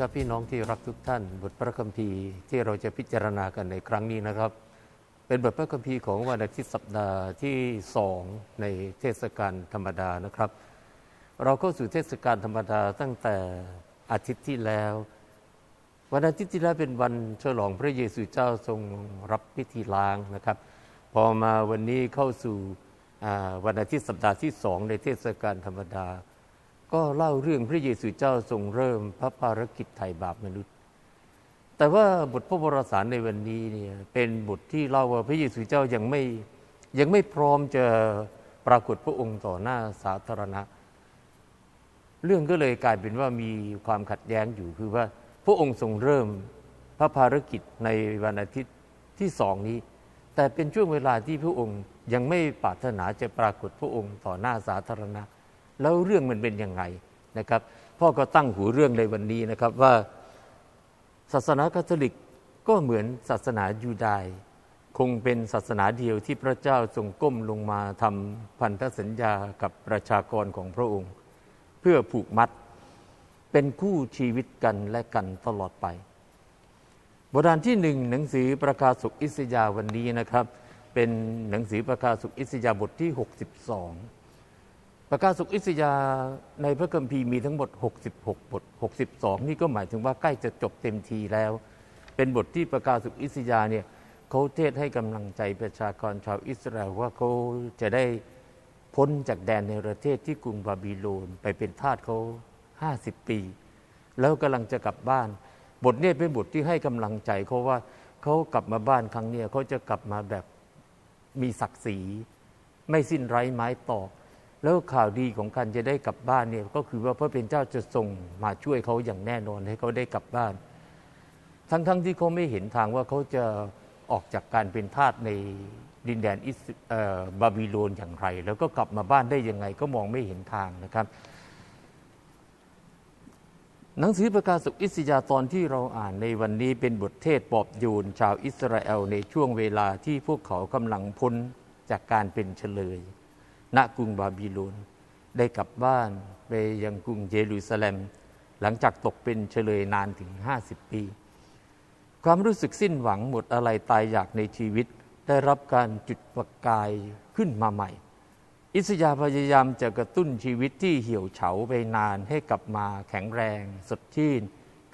ครับพี่น้องที่รักทุกท่าน บทพระคัมภีร์ที่เราจะพิจารณากันในครั้งนี้นะครับ เป็นบทพระคัมภีร์ของวันอาทิตย์สัปดาห์ที่สองในเทศกาลธรรมดานะครับ เราเข้าสู่เทศกาลธรรมดาตั้งแต่อาทิตย์ที่แล้ววันอาทิตย์ที่แล้วเป็นวันฉลองพระเยซูเจ้าทรงรับพิธีล้างนะครับ พอมาวันนี้เข้าสู่วันอาทิตย์สัปดาห์ที่สองในเทศกาลธรรมดา ก็เล่าเรื่องพระเยซูเจ้าทรงเริ่มพระภารกิจไถ่บาปมนุษย์ แต่ว่าบทพระวรสารในวันนี้เนี่ยเป็นบทที่เล่าว่าพระเยซูเจ้ายังไม่ยังไม่พร้อมจะปรากฏพระองค์ต่อหน้าสาธารณะ เรื่องก็เลยกลายเป็นว่ามีความขัดแย้งอยู่คือว่าพระองค์ทรงเริ่มพระภารกิจในวันอาทิตย์ที่สองนี้ แต่เป็นช่วงเวลาที่พระองค์ยังไม่ปรารถนาจะปรากฏพระองค์ต่อหน้าสาธารณะ แล้วเรื่องมันเป็นยังไงนะครับพ่อก็ตั้งหูเรื่องในวันนี้นะครับว่าศาสนาคาทอลิกก็เหมือนศาสนายูดาห์คงเป็นศาสนาเดียวที่พระเจ้าทรงก้มลงมาทำพันธสัญญากับประชากรของพระองค์ เพื่อผูกมัดเป็นคู่ชีวิตกันและกันตลอดไป บทานที่หนึ่งหนังสือประกาศสุขอิสยาวันนี้นะครับ เป็นหนังสือประกาศสุขอิสยาบทที่ 62 ประกาศสุขอิสยาในพระคัมภีร์มีทั้งหมด 66 บท 62 นี่ก็หมายถึงว่าใกล้จะจบเต็มทีแล้ว เป็นบทที่ประกาศสุขอิสยาเนี่ยเขาเทศให้กำลังใจประชากรชาวอิสราเอลว่าเขาจะได้พ้นจากแดนในประเทศที่กรุงบาบิโลนไปเป็นทาสเขา 50 ปี แล้วกำลังจะกลับบ้าน บทนี้เป็นบทที่ให้กำลังใจเขาว่าเขากลับมาบ้านครั้งนี้เขาจะกลับมาแบบมีศักดิ์ศรี ไม่สิ้นไร้ไม้ตอก แล้วข่าวดีของการจะได้กลับบ้านเนี่ยก็คือว่าพระเป็นเจ้าจะส่งมาช่วยเขาอย่างแน่นอนให้เขาได้กลับบ้าน ทั้งๆทที่เขาไม่เห็นทางว่าเขาจะออกจากการเป็นทาสในดินแดนอิสบาบิโลนอย่างไร แล้วก็กลับมาบ้านได้ยังไงก็มองไม่เห็นทางนะครับ หนังสือประกาศสุอิสยาตอนที่เราอ่านในวันนี้เป็นบทเทศปอบโยนชาวอิสราเอลในช่วงเวลาที่พวกเขากำลังพ้นจากการเป็นเฉลย ณกรุงบาบิโลน ได้กลับบ้านไปยังกรุงเยรูซาเล็ม หลังจากตกเป็นเฉลยนานถึง 50 ปี ความรู้สึกสิ้นหวังหมดอะไรตายอยากในชีวิต ได้รับการจุดประกายขึ้นมาใหม่ อิสยาพยายามจะกระตุ้นชีวิตที่เหี่ยวเฉาไปนานให้กลับมาแข็งแรงสดชื่น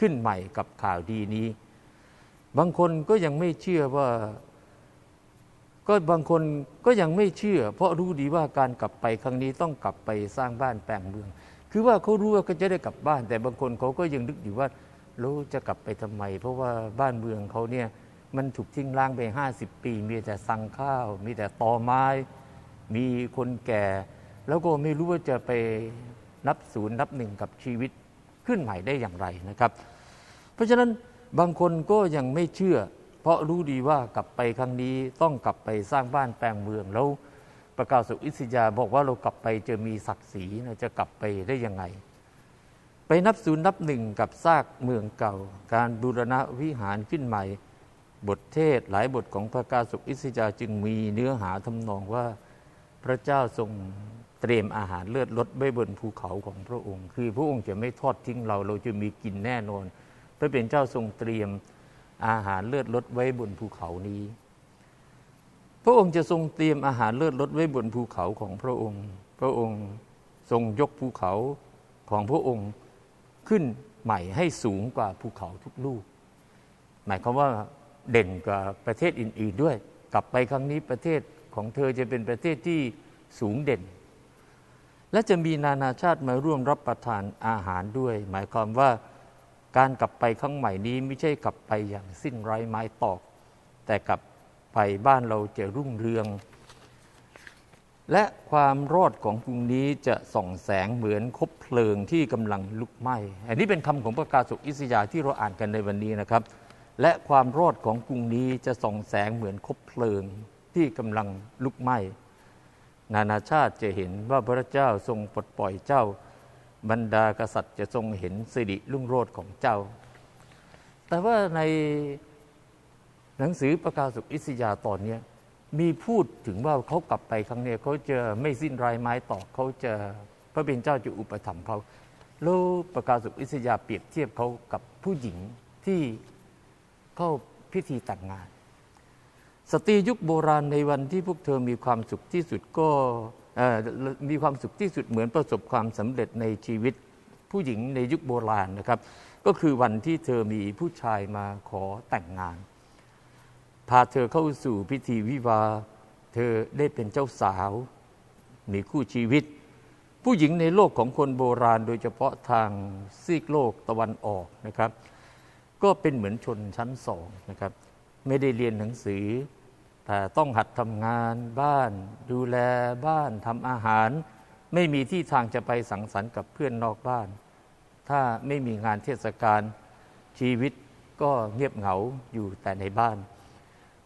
ขึ้นใหม่กับข่าวดีนี้ บางคนก็ยังไม่เชื่อว่า ก็บางคนก็ยังไม่เชื่อ เพราะรู้ดีว่าการกลับไปครั้งนี้ต้องกลับไปสร้างบ้านแปลงเมือง คือว่าเขารู้ว่าก็จะได้กลับบ้าน แต่บางคนเขาก็ยังนึกอยู่ว่าเราจะกลับไปทำไม เพราะว่าบ้านเมืองเขาเนี่ยมันถูกทิ้งร้างไปห้าสิบปี มีแต่สังข้าว มีแต่ตอไม้ มีคนแก่ แล้วก็ไม่รู้ว่าจะไปนับศูนย์นับหนึ่งกับชีวิตขึ้นใหม่ได้อย่างไรนะครับ เพราะฉะนั้นบางคนก็ยังไม่เชื่อ เพราะรู้ดีว่ากลับไปครั้งนี้ต้องกลับไปสร้างบ้านแปลงเมือง แล้วประกาศสุอิสยาบอกว่าเรากลับไปจะมีศักดิ์ศรีนะจะกลับไปได้ยังไง ไปนับศูนย์นับหนึ่งกับซากเมืองเก่า การบูรณะวิหารขึ้นใหม่ บทเทศหลายบทของพระกาสุอิสยาจึงมีเนื้อหาทำนองว่าพระเจ้าทรงเตรียมอาหารเลือดลดไว้บนภูเขาของพระองค์ คือพระองค์จะไม่ทอดทิ้งเราเราจะมีกินแน่นอนพระเป็นเจ้าทรงเตรียม อาหารเลือดลดไว้บนภูเขานี้ พระองค์จะทรงเตรียมอาหารเลือดลดไว้บนภูเขาของพระองค์ พระองค์ทรงยกภูเขาของพระองค์ขึ้นใหม่ให้สูงกว่าภูเขาทุกลูก หมายความว่าเด่นกว่าประเทศอื่น ๆด้วย กลับไปครั้งนี้ประเทศของเธอจะเป็นประเทศที่สูงเด่น และจะมีนานาชาติมาร่วมรับประทานอาหารด้วย หมายความว่า การกลับไปครั้งใหม่นี้ไม่ใช่กลับไปอย่างสิ้นไร้ไม้ตอก แต่กลับไปบ้านเราจะรุ่งเรือง และความรอดของกรุงนี้จะส่องแสงเหมือนคบเพลิงที่กำลังลุกไหม้อันนี้เป็นคำของประกาศสุอิสยาที่เราอ่านกันในวันนี้นะครับ และความรอดของกรุงนี้จะส่องแสงเหมือนคบเพลิงที่กำลังลุกไหม้นานาชาติจะเห็นว่าพระเจ้าทรงปลดปล่อยเจ้า บรรดากษัตริย์จะทรงเห็นสิริรุ่งโรจน์ของเจ้า แต่ว่าในหนังสือประกาศสุขอิสยาตอนนี้มีพูดถึงว่าเขากลับไปครั้งนี้เขาจะไม่สิ้นรายไม้ต่อเขาจะพระเป็นเจ้าจะอุปถัมภ์เขาแล้วประกาศสุขอิสยาเปรียบเทียบเขากับผู้หญิงที่เข้าพิธีแต่งงาน สตรียุคโบราณในวันที่พวกเธอมีความสุขที่สุดก็ มีความสุขที่สุดเหมือนประสบความสำเร็จในชีวิตผู้หญิงในยุคโบราณนะครับ ก็คือวันที่เธอมีผู้ชายมาขอแต่งงาน พาเธอเข้าสู่พิธีวิวา เธอได้เป็นเจ้าสาว มีคู่ชีวิต ผู้หญิงในโลกของคนโบราณ โดยเฉพาะทางซีกโลกตะวันออกนะครับ ก็เป็นเหมือนชนชั้นสองนะครับ ไม่ได้เรียนหนังสือ แต่ต้องหัดทำงานบ้าน ดูแลบ้านทำอาหาร ไม่มีที่ทางจะไปสังสรรค์กับเพื่อนนอกบ้าน ถ้าไม่มีงานเทศกาลชีวิตก็เงียบเหงาอยู่แต่ในบ้าน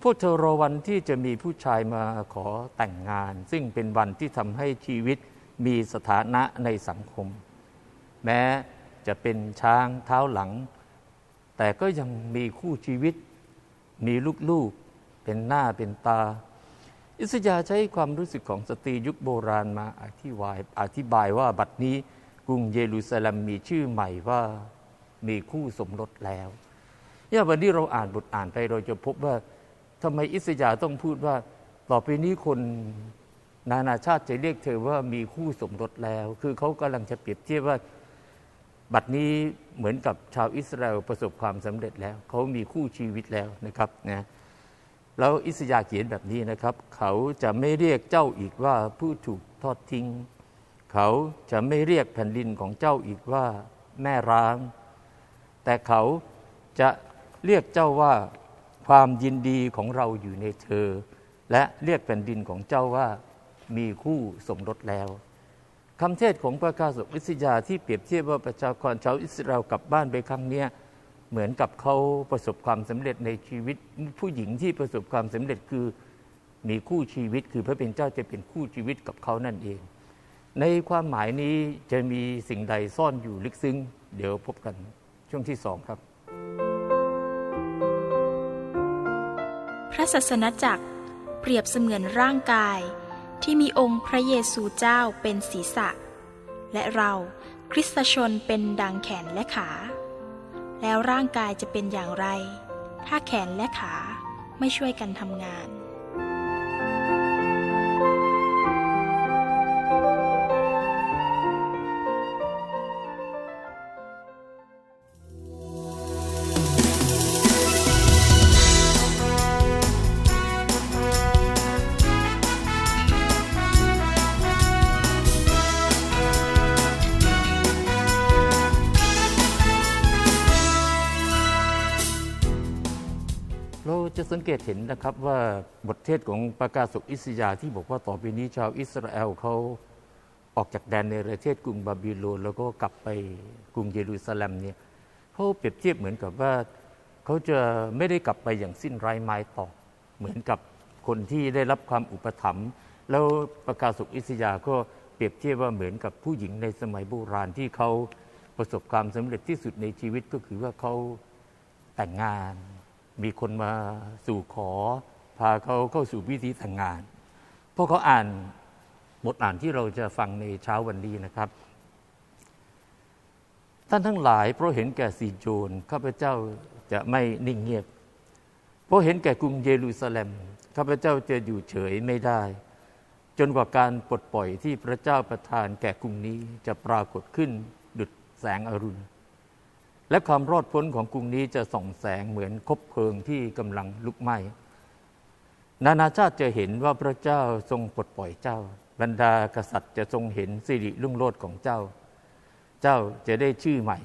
พวกเธอรอวันที่จะมีผู้ชายมาขอแต่งงาน ซึ่งเป็นวันที่ทำให้ชีวิตมีสถานะในสังคม แม้จะเป็นช้างเท้าหลัง แต่ก็ยังมีคู่ชีวิต มีลูก เป็นหน้าเป็นตา อิสยาใช้ความรู้สึกของสตรียุคโบราณมาอธิบายอธิบายว่าบัดนี้กรุงเยรูซาเล็มมีชื่อใหม่ว่ามีคู่สมรสแล้วเนี่ยวันนี้เราอ่านบทอ่านไปเราจะพบว่าทำไมอิสยาต้องพูดว่า ต่อไปนี้คนนานาชาติจะเรียกเธอว่ามีคู่สมรสแล้ว คือเขากำลังจะเปรียบเทียบว่า บัดนี้เหมือนกับชาวอิสราเอลประสบความสำเร็จแล้ว เขามีคู่ชีวิตแล้วนะครับนะ แล้วอิสยาเขียนแบบนี้นะครับ เขาจะไม่เรียกเจ้าอีกว่าผู้ถูกทอดทิ้ง เขาจะไม่เรียกแผ่นดินของเจ้าอีกว่าแม่ร้าง แต่เขาจะเรียกเจ้าว่าความยินดีของเราอยู่ในเธอ และเรียกแผ่นดินของเจ้าว่ามีคู่สมรสแล้วคำเทศของพระกาสอิสยาที่เปรียบเทียบว่าประชากรชาวอิสราเอลกลับบ้านไปครั้งนี้ เหมือนกับเขาประสบความสำเร็จในชีวิต ผู้หญิงที่ประสบความสำเร็จคือมีคู่ชีวิต คือพระเป็นเจ้าจะเป็นคู่ชีวิตกับเขานั่นเอง ในความหมายนี้จะมีสิ่งใดซ่อนอยู่ลึกซึ้ง เดี๋ยวพบกันช่วงที่สองครับ พระศาสนจักรเปรียบเสมือนร่างกาย ที่มีองค์พระเยซูเจ้าเป็นศีรษะ และเราคริสตชนเป็นดังแขนและขา แล้วร่างกายจะเป็นอย่างไร ถ้าแขนและขาไม่ช่วยกันทำงาน งเกตเห็นนะครับว่าบทเทศของประกาศสุอิสยาที่บอกว่าต่อไปนี้ชาวอิสราเอลเขาออกจากแดนในประเทศกรุงบาบิโลนแล้วก็กลับไปกรุงเยรูซาเล็มเนี่ยเขาเปรียบเทียบเหมือนกับว่าเขาจะไม่ได้กลับไปอย่างสิ้นไร้ไม้ต่อเหมือนกับคนที่ได้รับความอุปถัมภ์แล้วประกาศสุอิสยาก็เปรียบเทียบว่าเหมือนกับผู้หญิงในสมัยโบราณที่เขาประสบความสำเร็จที่สุดในชีวิตก็คือว่าเขาแต่งงาน มีคนมาสู่ขอ พาเขาเข้าสู่พิธีแต่งงานเพราะเขาอ่านบทอ่านที่เราจะฟังในเช้าวันนี้นะครับ ท่านทั้งหลาย เพราะเห็นแก่ซีโจนข้าพเจ้าจะไม่นิ่งเงียบ เพราะเห็นแก่กรุงเยรูซาเล็มข้าพเจ้าจะอยู่เฉยไม่ได้ จนกว่าการปลดปล่อยที่พระเจ้าประทานแก่กรุงนี้จะปรากฏขึ้นดุจแสงอรุณ และความรอดพ้นของกรุงนี้จะส่องแสงเหมือนคบเพลิงที่กำลังลุกไหม้ นานาชาติจะเห็นว่าพระเจ้าทรงปลดปล่อยเจ้า บรรดากษัตริย์จะทรงเห็นสิริรุ่งโรจน์ของเจ้า เจ้าจะได้ชื่อใหม่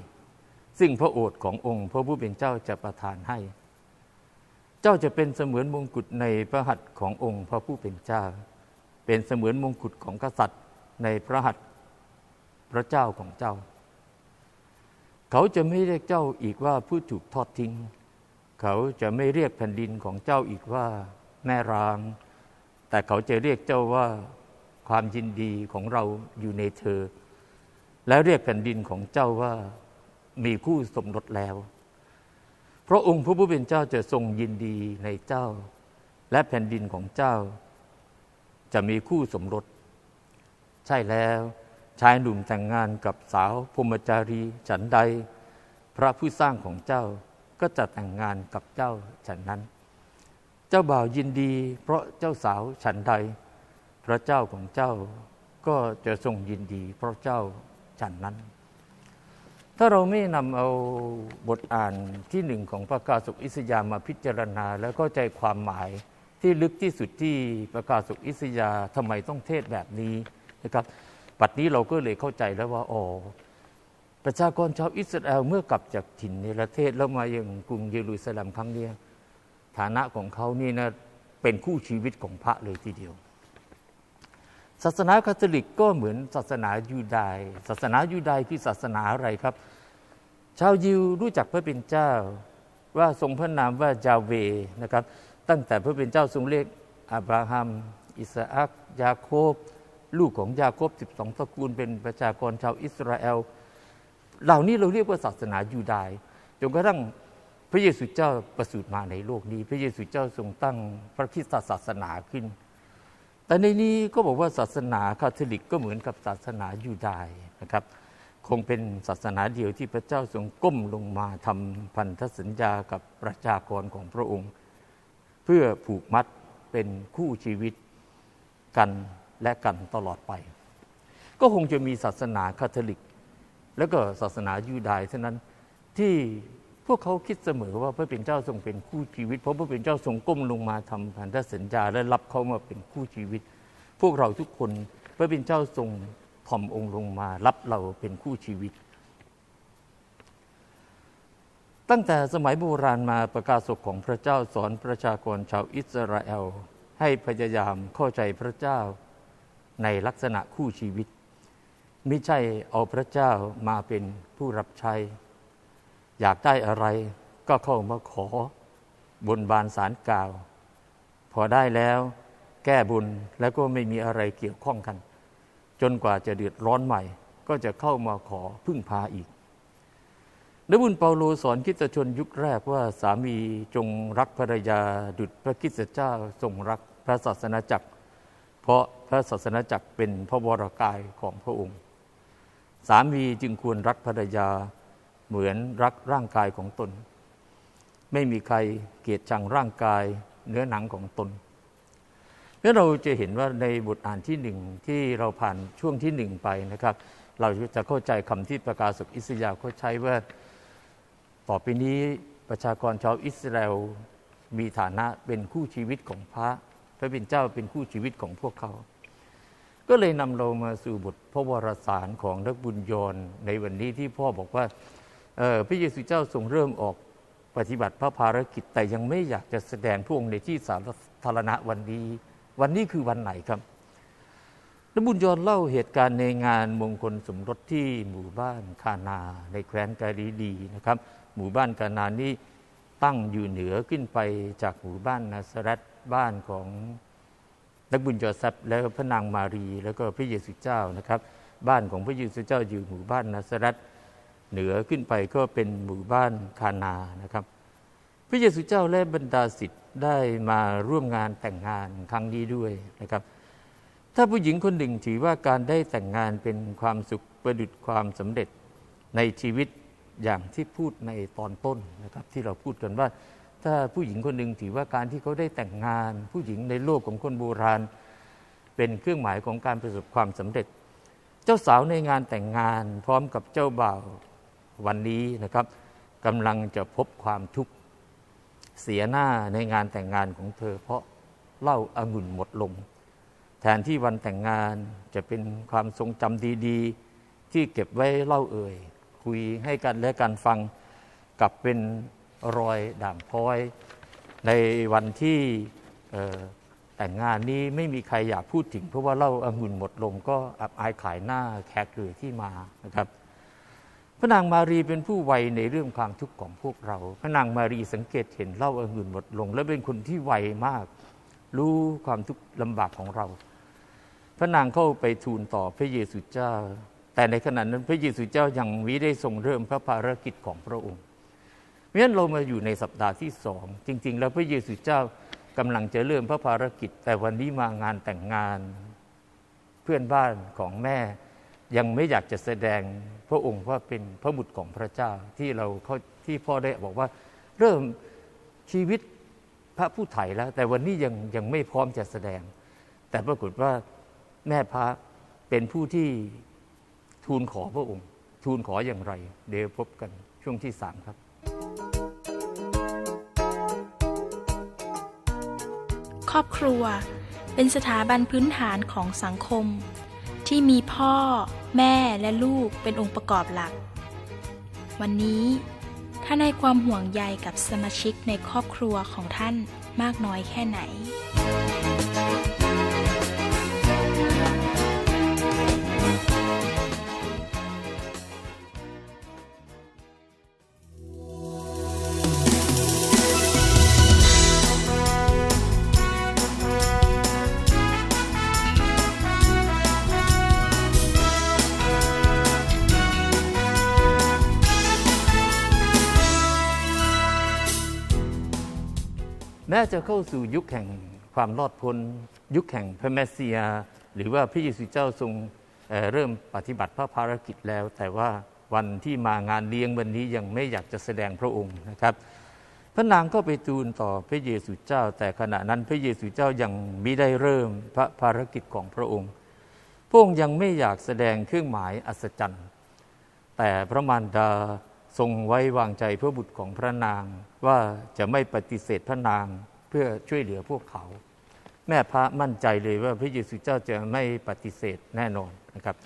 ซึ่งพระโอษฐ์ขององค์ พระผู้เป็นเจ้าจะประทานให้ เจ้าจะเป็นเสมือนมงกุฎในพระหัตถ์ขององค์ พระผู้เป็นเจ้า เป็นเสมือนมงกุฎของกษัตริย์ในพระหัตถ์พระเจ้าของเจ้า เขาจะไม่เรียกเจ้าอีกว่าผู้ถูกทอดทิ้ง เขาจะไม่เรียกแผ่นดินของเจ้าอีกว่าแม่ร้าง แต่เขาจะเรียกเจ้าว่าความยินดีของเราอยู่ในเธอ แล้วเรียกแผ่นดินของเจ้าว่ามีคู่สมรสแล้วเพราะองค์พระผู้เป็นเจ้าจะทรงยินดีในเจ้า และแผ่นดินของเจ้า จะมีคู่สมรส ใช่แล้ว ชายหนุ่มแต่งงานกับสาวพรมจารีฉันใด พระผู้สร้างของเจ้าก็จะแต่งงานกับเจ้าฉันนั้น เจ้าบ่าวยินดี เพราะเจ้าสาวฉันใด พระเจ้าของเจ้าก็จะทรงยินดี เพราะเจ้าฉันนั้น ถ้าเราไม่นำเอาบทอ่านที่หนึ่งของประกาศสุอิสยามาพิจารณา แล้วเข้าใจความหมายที่ลึกที่สุดที่ประกาศสุอิสยาทำไมต้องเทศแบบนี้นะครับ ปัจนี้เราก็เลยเข้าใจแล้วว่าอ๋อประชากรชาวอิสราเอลเมื่อกลับจากถิ่นในประเทศแล้วมายังกรุงเยรูซาเล็มครั้งนี้ฐานะของเขานี่นะเป็นคู่ชีวิตของพระเลยทีเดียว ศาสนาคาทอลิกก็เหมือนศาสนายูดาห์ศาสนายูดาห์คือศาสนาอะไรครับ ชาวยิวรู้จักพระเป็นเจ้าว่าทรงพระนามว่าจาเวนะครับ ตั้งแต่พระเป็นเจ้าทรงเรียกอับราฮัม อิสอักยาโคบ ลูกของยาโคบ12ตระกูลเป็นประชากรชาวอิสราเอล เหล่านี้เราเรียกว่าศาสนายูดาห์จนกระทั่งพระเยซูเจ้าประสูติมาในโลกนี้ พระเยซูเจ้าทรงตั้งพระคิสตศาสนาขึ้น แต่ในนี้ก็บอกว่าศาสนาคาทอลิกก็เหมือนกับศาสนายูดาห์นะครับ คงเป็นศาสนาเดียวที่พระเจ้าทรงก้มลงมาทำพันธสัญญากับประชากรของพระองค์ เพื่อผูกมัดเป็นคู่ชีวิตกัน และกันตลอดไป ก็คงจะมีศาสนาคาทอลิก แล้วก็ศาสนายูดาห์เท่านั้นที่พวกเขาคิดเสมอว่าพระเป็นเจ้าทรงเป็นคู่ชีวิต เพราะพระเป็นเจ้าทรงก้มลงมาทำพันธสัญญาและรับเขามาเป็นคู่ชีวิต พวกเราทุกคนพระเป็นเจ้าทรงถ่อมองค์ลงมารับเราเป็นคู่ชีวิต ตั้งแต่สมัยโบราณมาประกาศศกของพระเจ้าสอนประชากรชาวอิสราเอล ให้พยายามเข้าใจพระเจ้า ในลักษณะคู่ชีวิต ไม่ใช่เอาพระเจ้ามาเป็นผู้รับใช้ อยากได้อะไรก็เข้ามาขอบนบานสารกล่าว พอได้แล้วแก้บุญแล้วก็ไม่มีอะไรเกี่ยวข้องกัน จนกว่าจะเดือดร้อนใหม่ ก็จะเข้ามาขอพึ่งพาอีกนบุญเปาโลสอนคิตชนยุคแรกว่าสามีจงรักภรรยาดุจพระคริสตเจ้าทรงรักพระศาสนาจักร เพราะพระศาสนาจักรเป็นพระวรากายของพระองค์ สามีจึงควรรักภรรยาเหมือนรักร่างกายของตน ไม่มีใครเกลียดชังร่างกายเนื้อหนังของตนแล้วเราจะเห็นว่าในบทอ่านที่หนึ่งที่เราผ่านช่วงที่หนึ่งไปนะครับ เราจะเข้าใจคำที่ประกาศสุขอิสยาห์เขาใช้ว่าต่อไปนี้ประชากรชาวอิสราเอลมีฐานะเป็นคู่ชีวิตของพระ พระเป็นเจ้าเป็นคู่ชีวิตของพวกเขา ก็เลยนำเรามาสู่บทพระวรสารของนักบุญยนในวันนี้ที่พ่อบอกว่าเอ่อพระเยซูเจ้าทรงเริ่มออกปฏิบัติพระภารกิจแต่ยังไม่อยากจะแสดงพระองค์ในที่สาธารณะวันนี้ วันนี้คือวันไหนครับนักบุญยนเล่าเหตุการณ์ในงานมงคลสมรสที่หมู่บ้านคานาในแคว้นกาลิลีนะครับ หมู่บ้านกานานี้ตั้งอยู่เหนือขึ้นไปจากหมู่บ้านนาซาเรต บ้านของนักบุญโยเซฟแล้วก็พระนางมารี แล้วก็พระเยซูเจ้านะครับ บ้านของพระเยซูเจ้าอยู่หมู่บ้านนาซาเรตเหนือขึ้นไปก็เป็นหมู่บ้านคานานะครับ พระเยซูเจ้าและบรรดาศิษย์ได้มาร่วมงานแต่งงานครั้งนี้ด้วยนะครับ ถ้าผู้หญิงคนหนึ่งถือว่าการได้แต่งงานเป็นความสุขประดุจความสำเร็จในชีวิตอย่างที่พูดในตอนต้นนะครับ ที่เราพูดกันว่า ถ้าผู้หญิงคนหนึ่งถือว่าการที่เขาได้แต่งงาน ผู้หญิงในโลกของคนโบราณ เป็นเครื่องหมายของการประสบความสำเร็จ เจ้าสาวในงานแต่งงานพร้อมกับเจ้าบ่าววันนี้นะครับกำลังจะพบความทุกข์เสียหน้าในงานแต่งงานของเธอ เพราะเหล้าอางุ่นหมดลง แทนที่วันแต่งงานจะเป็นความทรงจำดีๆ ที่เก็บไว้เล่าเอ่ย คุยให้กันและกันฟังกลับเป็น รอยด่างพร้อย ในวันที่แต่งงานนี้ไม่มีใครอยากพูดถึง เพราะว่าเล้าอางุ่นหมดลงก็อับอายขายหน้าแขกเรือที่มานะครับพระนางมารีเป็นผู้ไวในเรื่องความทุกข์ของพวกเรา พระนางมารีสังเกตเห็นเล้าองุ่นหมดลง และเป็นคนที่ไวมาก รู้ความทุกข์ลำบากของเรา พระนางเข้าไปทูลต่อพระเยซูเจ้า แต่ในขณะนั้นพระเยซูเจ้ายังมิได้ทรงเริ่มพระภารกิจของพระองค์ ราะฉะนั้นเรามาอยู่ในสัปดาห์ที่สอง จริง ๆ แล้วพระเยซูเจ้ากำลังจะเริ่มพระภารกิจ แต่วันนี้มางานแต่งงาน เพื่อนบ้านของแม่ ยังไม่อยากจะแสดงพระองค์ว่าเป็นพระบุตรของพระเจ้าที่เราเาที่พ่อได้บอกว่าเริ่มชีวิตพระผู้ไถ่แล้ว แต่วันนี้ยังยังไม่พร้อมจะแสดง แต่ปรากฏว่าแม่พระเป็นผู้ที่ทูลขอพระองค์ ทูลขออย่างไร เดี๋ยวพบกันช่วงที่สามครับ ครอบครัว เป็นสถาบันพื้นฐานของสังคม ที่มีพ่อ แม่และลูกเป็นองค์ประกอบหลัก วันนี้ท่านให้ความห่วงใยกับสมาชิกในครอบครัวของท่านมากน้อยแค่ไหน ม้จะเข้าสู่ยุคแห่งความรอดพ้น ยุคแห่งพระเมสสิยา หรือว่าพระเยซูเจ้าทรงเเริ่มปฏิบัติพระภารกิจแล้ว แต่ว่าวันที่มางานเลี้ยงวันนี้ยังไม่อยากจะแสดงพระองค์นะครับ พระนางก็ไปทูลต่อพระเยซูเจ้า แต่ขณะนั้นพระเยซูเจ้ายังไม่ได้เริ่มพระภารกิจของพระองค์ พระองค์ยังไม่อยากแสดงเครื่องหมายอัศจรรย์ แต่พระมารดา ทรงไว้วางใจพระบุตรของพระนาง ว่าจะไม่ปฏิเสธพระนางเพื่อช่วยเหลือพวกเขา แม่พระมั่นใจเลยว่าพระเยซูเจ้าจะไม่ปฏิเสธแน่นอนนะครับ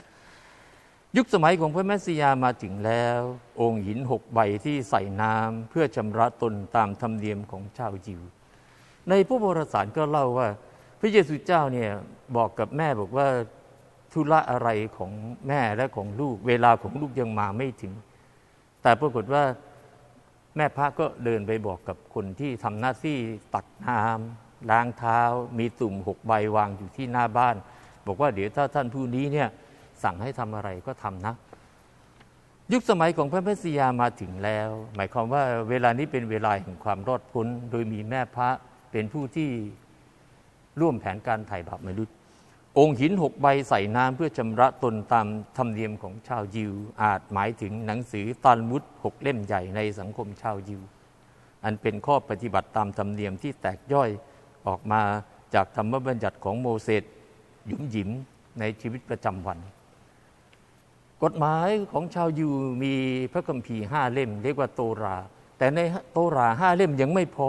ยุคสมัยของพระแมสสิยามาถึงแล้ว องค์หินหกใบที่ใส่น้ำเพื่อชำระตนตามธรรมเนียมของชาวยิว ในพระโบราณสารก็เล่าว่า พระเยซูเจ้าเนี่ยบอกกับแม่บอกว่าธุระอะไรของแม่และของลูก เวลาของลูกยังมาไม่ถึง แต่ปรากฏว่าแม่พระก็เดินไปบอกกับคนที่ทำหน้าที่ตักน้ำล้างเท้า มีตุ่มหกใบวางอยู่ที่หน้าบ้าน บอกว่าเดี๋ยวถ้าท่านผู้นี้เนี่ยสั่งให้ทำอะไรก็ทำนะ ยุคสมัยของพระเมสยามาถึงแล้ว หมายความว่าเวลานี้เป็นเวลาแห่งความรอดพ้น โดยมีแม่พระเป็นผู้ที่ร่วมแผนการไถ่บาปมนุษย์ องค์หินหกใบใส่น้ำเพื่อชำระตนตามธรรมเนียมของชาวยิว อาจหมายถึงหนังสือตัลมุดหกเล่มใหญ่ในสังคมชาวยิว อันเป็นข้อปฏิบัติตามธรรมเนียมที่แตกย่อยออกมาจากธรรมบัญญัติของโมเสสหยุมหยิมในชีวิตประจำวัน กฎหมายของชาวยิวมีพระคัมภีร์ห้าเล่ม เรียกว่าโตรา แต่ในโตราห้าเล่มยังไม่พอ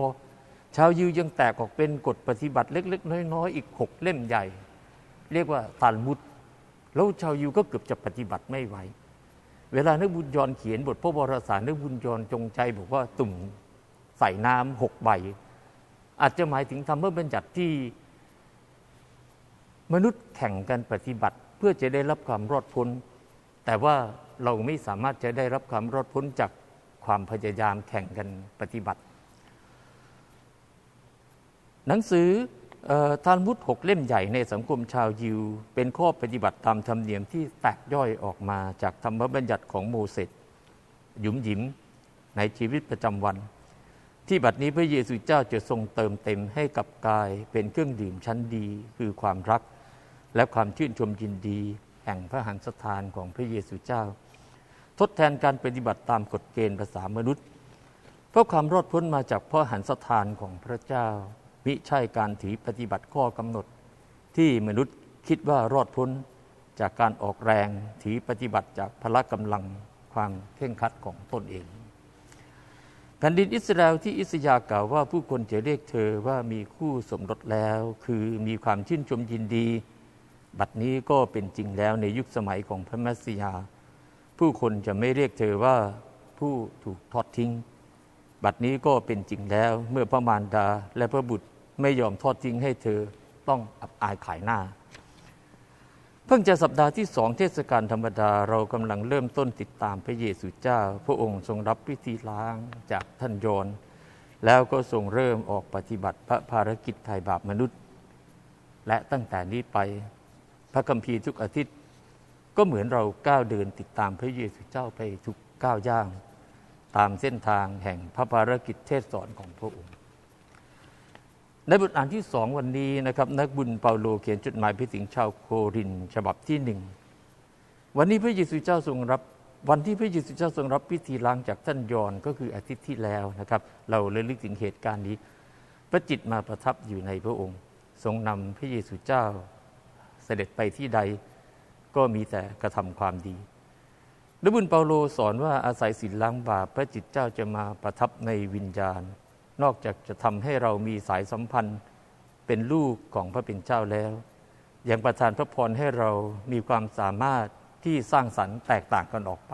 ชาวยิวยังแตกออกเป็นกฎปฏิบัติเล็ก ๆ น้อยๆอีกหกเล่มใหญ่ เรียกว่าตัลมุดแล้วชาวยิวก็เกือบจะปฏิบัติไม่ไหวเวลานึกบุญยอนเขียนบทพระวรสารนึกบุญยอนจงใจบอกว่าตุ่มใส่น้ำหกใบ อาจจะหมายถึงธรรมบัญญัติที่ มนุษย์แข่งกันปฏิบัติ เพื่อจะได้รับความรอดพ้น แต่ว่าเราไม่สามารถจะได้รับความรอดพ้นจากความพยายามแข่งกันปฏิบัติ หนังสือ ทาลมุดหกเล่มใหญ่ในสังคมชาวยิว เป็นข้อปฏิบัติตามธรรมเนียมที่แตกย่อยออกมาจากธรรมบัญญัติของโมเสสหยุมหยิมในชีวิตประจำวัน ที่บัดนี้พระเยซูเจ้าจะทรงเติมเต็มให้กับกายเป็นเครื่องดื่มชั้นดี คือความรัก และความชื่นชมยินดี แห่งพระหันสถานของพระเยซูเจ้า ทดแทนการปฏิบัติตามกฎเกณฑ์ภาษามนุษย์ เพราะความรอดพ้นมาจากพระหันสถานของพระเจ้า มิใช่การถือปฏิบัติข้อกำหนด ที่มนุษย์คิดว่ารอดพ้นจากการออกแรงถือปฏิบัติจากพละกำลังความเข่งคัดของตนเองแผ่นดินอิสราเอลที่อิสยาห์กล่าวว่าผู้คนจะเรียกเธอว่ามีคู่สมรสแล้ว คือมีความชื่นชมยินดี บัดนี้ก็เป็นจริงแล้วในยุคสมัยของพระมัสยา ผู้คนจะไม่เรียกเธอว่าผู้ถูกทอดทิ้ง บัดนี้ก็เป็นจริงแล้วเมื่อพระมารดาและพระบุตรไม่ยอมทอดทิ้งให้เธอต้องอับอายขายหน้า เพิ่งจะสัปดาห์ที่สองเทศกาลธรรมดาเรากำลังเริ่มต้นติดตามพระเยซูเจ้า พระองค์ทรงรับพิธีล้างจากท่านโยน แล้วก็ทรงเริ่มออกปฏิบัติพระภารกิจไถ่บาปมนุษย์ และตั้งแต่นี้ไปพระคัมภีร์ทุกอาทิตย์ ก็เหมือนเราก้าวเดินติดตามพระเยซูเจ้าไปทุกก้าวย่าง ตามเส้นทางแห่งพระภารกิจเทศสอนของพระองค์ ในบทอ่านที่สองวันนี้นะครับ นักบุญเปาโลเขียนจดหมายไปถึงชาวโครินฉบับที่หนึ่งวันนี้พระเยซูเจ้าทรงรับวันที่พระเยซูเจ้าทรงรับพิธีล้างจากท่านยอนก็คืออาทิตย์ที่แล้วนะครับ เราเลยลึกถึงเหตุการณ์นี้ พระจิตมาประทับอยู่ในพระองค์ ทรงนำพระเยซูเจ้าเสด็จไปที่ใดก็มีแต่กระทำความดี และบุญเปาโลสอนว่าอาศัยศีลล้างบาปพระจิตเจ้าจะมาประทับในวิญญาณ นอกจากจะทำให้เรามีสายสัมพันธ์เป็นลูกของพระเป็นเจ้าแล้ว ยังประทานพระพรให้เรามีความสามารถที่สร้างสรรค์แตกต่างกันออกไป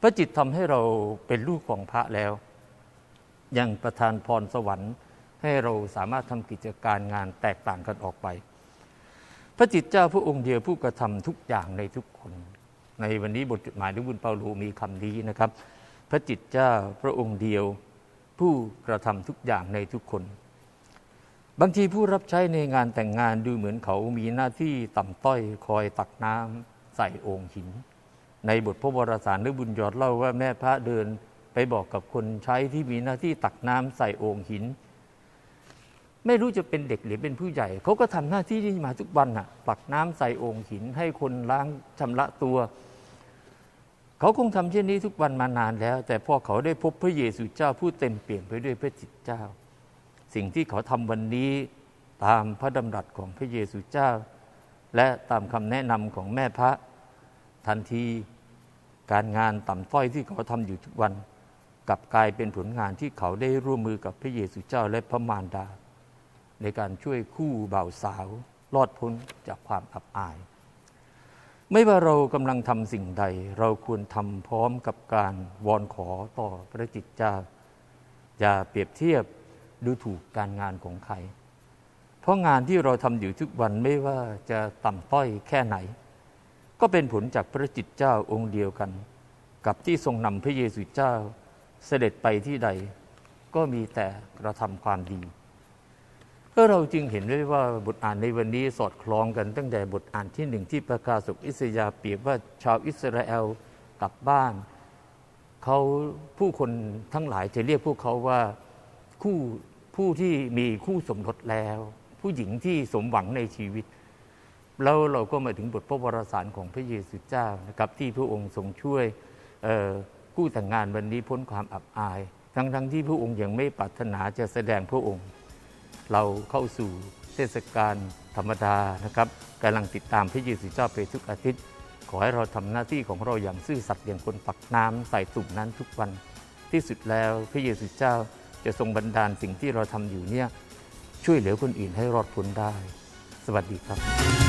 พระจิตทำให้เราเป็นลูกของพระแล้ว ยังประทานพรสวรรค์ ให้เราสามารถทำกิจการงานแตกต่างกันออกไป พระจิตเจ้าพระองค์เดียวผู้กระทำทุกอย่างในทุกคน ในวันนี้บทจดหมายของบุญเปาโลมีคำนี้นะครับ พระจิตเจ้าพระองค์เดียว ผู้กระทำทุกอย่างในทุกคน บางทีผู้รับใช้ในงานแต่งงานดูเหมือนเขามีหน้าที่ต่ำต้อยคอยตักน้ำใส่โอ่งหิน ในบทพระวรสารหรือบุญยอดเล่าว่าแม่พระเดินไปบอกกับคนใช้ที่มีหน้าที่ตักน้ำใส่โอ่งหิน ไม่รู้จะเป็นเด็กหรือเป็นผู้ใหญ่เขาก็ทำหน้าที่นี้มาทุกวันน่ะตักน้ำใส่โอ่งหินให้คนล้างชำระตัวเขาคงทำเช่นนี้ทุกวันมานานแล้ว แต่พอเขาได้พบพระเยซูเจ้าผู้เต็มเปี่ยมไปด้วยพระจิตเจ้า สิ่งที่เขาทำวันนี้ตามพระดำรัสของพระเยซูเจ้า และตามคำแนะนำของแม่พระทันทีการงานต่ำต้อยที่เขาทำอยู่ทุกวันกลับกลายเป็นผลงานที่เขาได้ร่วมมือกับพระเยซูเจ้าและพระมารดา ในการช่วยคู่บ่าวสาวรอดพ้นจากความอับอาย ไม่ว่าเรากำลังทำสิ่งใด เราควรทำพร้อมกับการวอนขอต่อพระจิตเจ้า อย่าเปรียบเทียบดูถูกการงานของใคร เพราะงานที่เราทำอยู่ทุกวันไม่ว่าจะต่ำต้อยแค่ไหน ก็เป็นผลจากพระจิตเจ้าองค์เดียวกัน กับที่ทรงนำพระเยซูเจ้าเสด็จไปที่ใดก็มีแต่กระทำความดี ก็เราจึงเห็นได้ว่าบทอ่านในวันนี้สอดคล้องกันตั้งแต่บทอ่านที่หนึ่งที่ประกาศสุกอิสยาเปรียบว่าชาวอิสราเอลกลับบ้านเขาผู้คนทั้งหลายจะเรียกพวกเขาว่าคู่ผู้ที่มีคู่สมรสแล้ว ผู้หญิงที่สมหวังในชีวิต แล้วเราก็มาถึงบทพระวรสารของพระเยซูเจ้านะครับที่พระองค์ทรงช่วยคู่แต่งงานวันนี้พ้นความอับอาย ทั้งทั้งที่พระองค์ยังไม่ปรารถนาจะแสดงพระองค์ เราเข้าสู่เทศกาลธรรมดานะครับกำลังติดตามพระเยซูเจ้าไปทุกอาทิตย์ ขอให้เราทำหน้าที่ของเราอย่างซื่อสัตย์อย่างคนปักน้ำใส่ตุ่มนั้นทุกวันที่สุดแล้วพระเยซูเจ้าจะทรงบันดาลสิ่งที่เราทำอยู่เนี่ยช่วยเหลือคนอื่นให้รอดพ้นได้ สวัสดีครับ